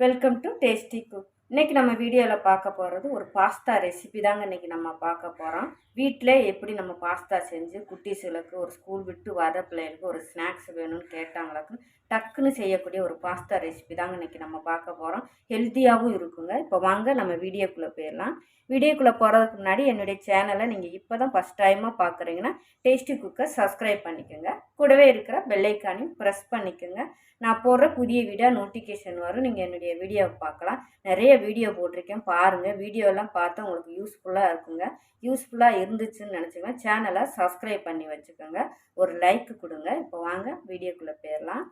Welcome to tasty cook இன்றைக்கி நம்ம வீடியோவில் பார்க்க போகிறது ஒரு பாஸ்தா ரெசிபி தாங்க இன்றைக்கி நம்ம பார்க்க போகிறோம் வீட்டிலே எப்படி நம்ம பாஸ்தா செஞ்சு குட்டீஸுகளுக்கு ஒரு ஸ்கூல் விட்டு வர பிள்ளைகளுக்கு ஒரு ஸ்நாக்ஸ் வேணும்னு கேட்டாங்களுக்கு டக்குன்னு செய்யக்கூடிய ஒரு பாஸ்தா ரெசிபி தாங்க இன்றைக்கி நம்ம பார்க்க போகிறோம் ஹெல்த்தியாகவும் இருக்குங்க. இப்போ வாங்க நம்ம வீடியோக்குள்ளே போயிடலாம். வீடியோக்குள்ளே போகிறதுக்கு முன்னாடி என்னுடைய சேனலை நீங்கள் இப்போ தான் ஃபஸ்ட் டைமாக பார்க்குறீங்கன்னா டேஸ்டி குக்கர் சப்ஸ்கிரைப் பண்ணிக்கோங்க. கூடவே இருக்கிற பெல்லைக்கானையும் ப்ரெஸ் பண்ணிக்கோங்க. நான் போடுற புதிய வீடியோ நோட்டிஃபிகேஷன் வரும். நீங்கள் என்னுடைய வீடியோவை பார்க்கலாம். நிறைய வீடியோ போட்டிருக்கேன். பாருங்கள் வீடியோலாம் பார்த்தா உங்களுக்கு யூஸ்ஃபுல்லாக இருக்குங்க. யூஸ்ஃபுல்லாக இருந்துச்சுன்னு நினச்சிங்க சேனலை சப்ஸ்கிரைப் பண்ணி வச்சுக்கோங்க. ஒரு லைக் கொடுங்க. இப்போ வாங்க வீடியோக்குள்ளே போயிடலாம்.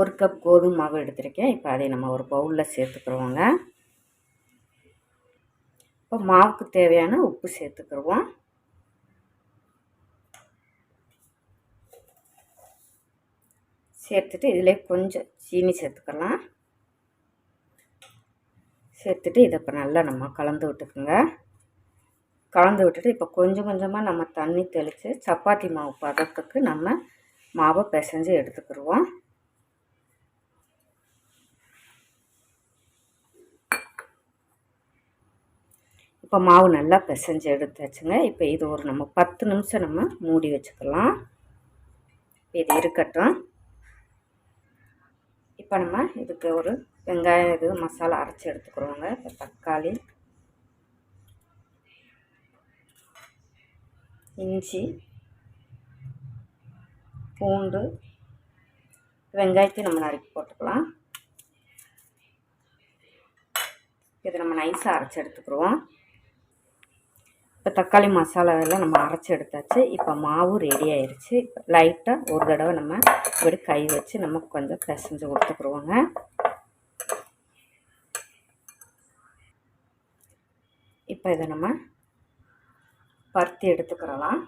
ஒரு கப் கோதுமை மாவு எடுத்திருக்கேன். இப்போ அதை நம்ம ஒரு பவுலில் சேர்த்துக்கிறோங்க இப்போ மாவுக்கு தேவையான உப்பு சேர்த்துக்கிடுவோம் சேர்த்துட்டு இதில் கொஞ்சம் சீனி சேர்த்துக்கலாம். சேர்த்துட்டு இதை இப்போ நல்லா நம்ம கலந்து விட்டுக்குங்க. கலந்து விட்டுட்டு இப்போ கொஞ்சம் கொஞ்சமாக நம்ம தண்ணி தெளித்து சப்பாத்தி மாவு பதத்துக்கு நம்ம மாவை பிசைஞ்சு எடுத்துக்கிடுவோம் இப்போ மாவு நல்லா பிசைஞ்சு எடுத்தாச்சுங்க. இப்போ இது ஒரு நம்ம பத்து நிமிஷம் நம்ம மூடி வச்சுக்கலாம். இது இருக்கட்டும். இப்போ நம்ம இதுக்கு ஒரு வெங்காயம் இது மசாலா அரைச்சி எடுத்துக்கிறோங்க. இப்போ தக்காளி இஞ்சி பூண்டு வெங்காயத்தையும் நம்ம நறுக்கி போட்டுக்கலாம். இதை நம்ம நைஸாக அரைச்சி எடுத்துக்கிடுவோம் இப்போ தக்காளி மசாலா எல்லாம் நம்ம அரைச்சி எடுத்தாச்சு. இப்போ மாவு ரெடி ஆயிடுச்சு லைட்டாக ஒரு தடவை நம்ம இப்படி கை வச்சு நம்ம கொஞ்சம் பிசைஞ்சு கொடுத்துக்குருவோங்க. இப்போ இதை நம்ம பருத்தி எடுத்துக்கிறலாம்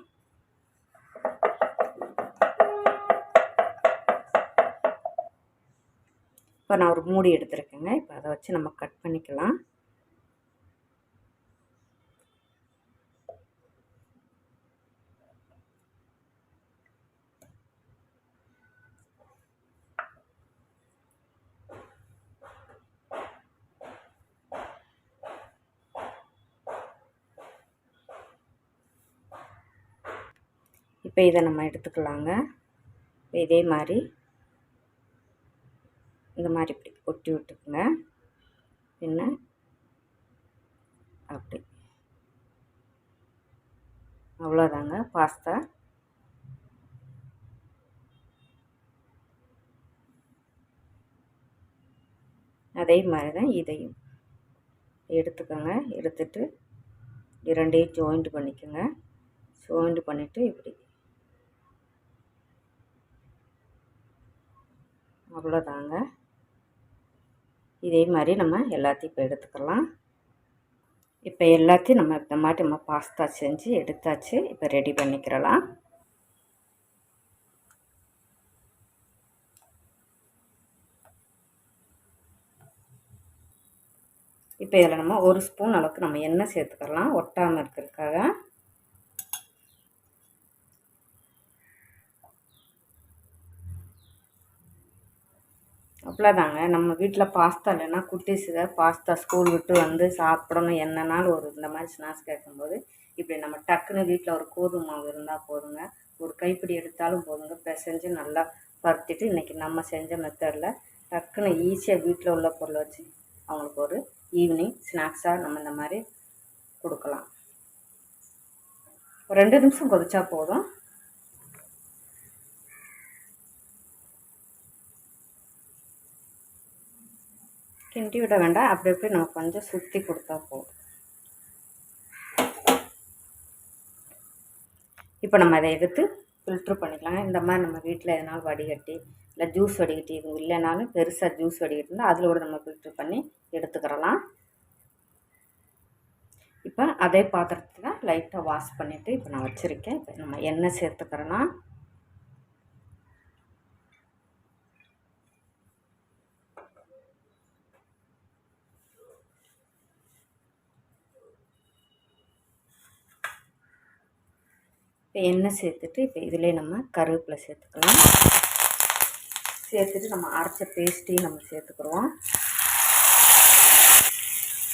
இப்போ நான் ஒரு மூடி எடுத்துருக்கேங்க. இப்போ அதை வச்சு நம்ம கட் பண்ணிக்கலாம். இப்போ இதை நம்ம எடுத்துக்கலாங்க. இதே மாதிரி. இந்த மாதிரி இப்படி ஒட்டி விட்டுக்குங்க. பின்ன அப்படி. அவ்வளோதாங்க பாஸ்தா. அதே மாதிரி தான் இதையும். எடுத்துக்கோங்க. எடுத்துட்டு இரண்டையும் ஜாயிண்ட் பண்ணிக்கோங்க. ஜாயிண்ட் பண்ணிவிட்டு இப்படி அவ்வளோதாங்க. இதே மாதிரி நம்ம எல்லாத்தையும் இப்போ எடுத்துக்கலாம். இப்போ எல்லாத்தையும் நம்ம இந்த மாதிரி நம்ம பாஸ்தா செஞ்சு எடுத்தாச்சு. இப்போ ரெடி பண்ணிக்கிறலாம். இப்போ இதில் நம்ம ஒரு ஸ்பூன் அளவுக்கு நம்ம எண்ணெய் சேர்த்துக்கலாம். ஒட்டாமல் இருக்கிறதுக்காக. அவ்வளோதாங்க நம்ம வீட்டில் பாஸ்தா இல்லைன்னா குட்டீஸுக பாஸ்தா ஸ்கூல் விட்டு வந்து சாப்பிடணும். என்னன்னாலும் ஒரு இந்த மாதிரி ஸ்நாக்ஸ் கேட்கும்போது இப்படி நம்ம டக்குன்னு வீட்டில் ஒரு கோது மாவு இருந்தால் போதுங்க. ஒரு கைப்பிடி எடுத்தாலும் போதுங்க. பிசைஞ்சு நல்லா பருத்திட்டு இன்றைக்கி நம்ம செஞ்ச மெத்தடில் டக்குன்னு ஈஸியாக வீட்டில் உள்ள பொருளை வச்சு அவங்களுக்கு ஒரு ஈவினிங் ஸ்நாக்ஸாக நம்ம இந்த மாதிரி கொடுக்கலாம். ஒரு ரெண்டு நிமிஷம் கொதிச்சா போதும். கிண்டி விட வேண்டாம். அப்படி அப்படி நம்ம கொஞ்சம் சுற்றி கொடுத்தா போதும். இப்போ நம்ம அதை எடுத்து ஃபில்ட்ரு பண்ணிக்கலாம். இந்த மாதிரி நம்ம வீட்டில் எதனால் வடிகட்டி இல்லை ஜூஸ் வடிகட்டி இது இல்லைனாலும் பெருசாக ஜூஸ் வடிகட்டிருந்தால் அதில் கூட நம்ம ஃபில்ட்ரு பண்ணி எடுத்துக்கிறலாம். இப்போ அதே பாத்திரத்தில் லைட்டாக வாஷ் பண்ணிவிட்டு இப்போ நான் வச்சுருக்கேன். இப்போ நம்ம எண்ணெய் சேர்த்துக்கிறேன்னா இப்போ எண்ணெய் சேர்த்துட்டு இப்போ இதிலே நம்ம கருவேப்பிலை சேர்த்துக்கலாம். சேர்த்துட்டு நம்ம அரைச்ச பேஸ்ட்டையும் நம்ம சேர்த்துக்குருவோம்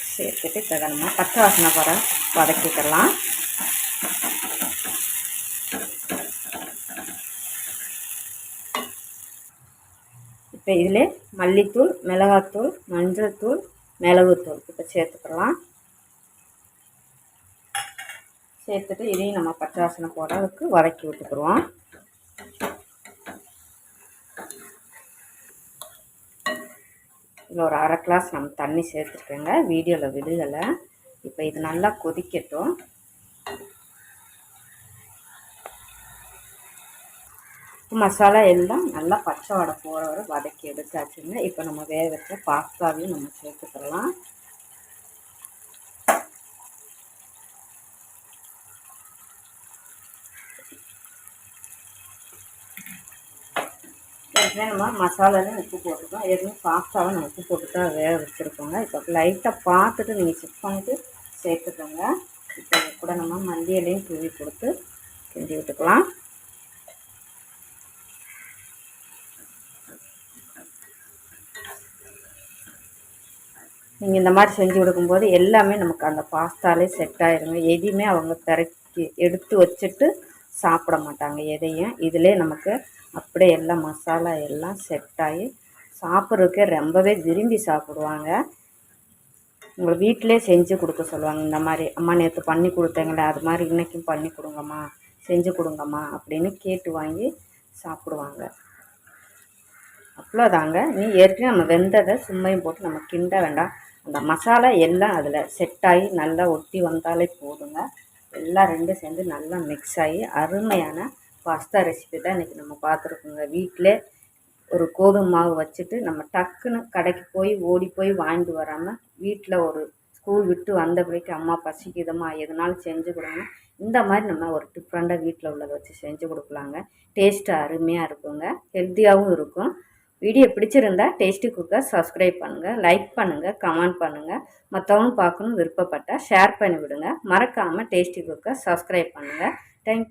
சேர்த்துட்டு இப்போ நம்ம பச்சை வாசனை வர வதக்கிக்கலாம் இப்போ இதில் மல்லித்தூள் மிளகாத்தூள் மஞ்சள் தூள் மிளகுத்தூள் இப்போ சேர்த்துக்கலாம் சேர்த்துட்டு இதையும் நம்ம பச்சை வாசனை போடுறதுக்கு வதக்கி விட்டுக்குருவோம் இதில் ஒரு அரை கிளாஸ் நம்ம தண்ணி சேர்த்துருக்கேங்க. வீடியோவில் விடுதலை இப்போ இது நல்லா கொதிக்கட்டும். மசாலா எல்லாம் நல்லா பச்சை வடை போகிற வரை வதக்கி எடுத்தாச்சுங்க. இப்போ நம்ம வேக வச்ச பாஸ்தாவையும் நம்ம சேர்த்துக்கலாம் ஏற்கனவே நம்ம மசாலாலையும் உப்பு போட்டுருக்கோம் ஏற்கனவே பாஸ்தாவை நம்ம உப்பு போட்டு தான் வேக வச்சுருக்கோங்க. இப்போ லைட்டாக பார்த்துட்டு நீங்கள் செக் பண்ணிட்டு சேர்த்துக்கோங்க. இப்போ கூட நம்ம மல்லி இலையும் தூவி கொடுத்து கிண்டி விட்டுக்கலாம். நீங்கள் இந்த மாதிரி செஞ்சு கொடுக்கும்போது எல்லாமே நமக்கு அந்த பாஸ்தாலே செட் ஆயிருங்க. எதையுமே அவங்க கரைச்சி எடுத்து வச்சுட்டு சாப்பிட மாட்டாங்க எதையும். இதிலே நமக்கு அப்படியே எல்லாம் மசாலா எல்லாம் செட் ஆகி சாப்பிட்றதுக்கே ரொம்பவே விரும்பி சாப்பிடுவாங்க. உங்களை வீட்டிலே செஞ்சு கொடுக்க சொல்லுவாங்க. இந்த மாதிரி அம்மா நேற்று பண்ணி கொடுத்தேங்களே அது மாதிரி இன்றைக்கும் பண்ணி கொடுங்கம்மா செஞ்சு கொடுங்கம்மா அப்படின்னு கேட்டு வாங்கி சாப்பிடுவாங்க. அவ்வளோதாங்க நீ ஏற்கனவே நம்ம வெந்ததை சும்மையும் போட்டு நம்ம கிண்ட வேண்டாம். அந்த மசாலா எல்லாம் அதில் செட் ஆகி நல்லா ஒட்டி வந்தாலே போதுங்க. எல்லாம் ரெண்டும் சேர்ந்து நல்லா மிக்ஸ் ஆகி அருமையான பாஸ்தா ரெசிபி தான் இன்றைக்கி நம்ம பார்த்துருக்கோங்க. வீட்டில் ஒரு கோதுமை மாவு வச்சுட்டு நம்ம டக்குன்னு கடைக்கு போய் ஓடி போய் வாங்கிட்டு வராமல் வீட்டில் ஒரு ஸ்கூல் விட்டு வந்த அம்மா பசிக்குதம்மா எதனாலும் செஞ்சு கொடுங்க. இந்த மாதிரி நம்ம ஒரு டிஃப்ரெண்ட்டாக வீட்டில் உள்ளதை வச்சு செஞ்சு கொடுக்கலாங்க. டேஸ்ட்டு அருமையாக இருக்குங்க. ஹெல்த்தியாகவும் இருக்கும். வீடியோ பிடிச்சிருந்தா டேஸ்டி குக்கர் சப்ஸ்கிரைப் பண்ணுங்கள் லைக் பண்ணுங்கள் கமெண்ட் பண்ணுங்கள் மற்றவங்க பார்க்கணும் விருப்பப்பட்டால் ஷேர் பண்ணிவிடுங்க. மறக்காமல் டேஸ்டி குக்கர் சப்ஸ்கிரைப் பண்ணுங்கள் தேங்க்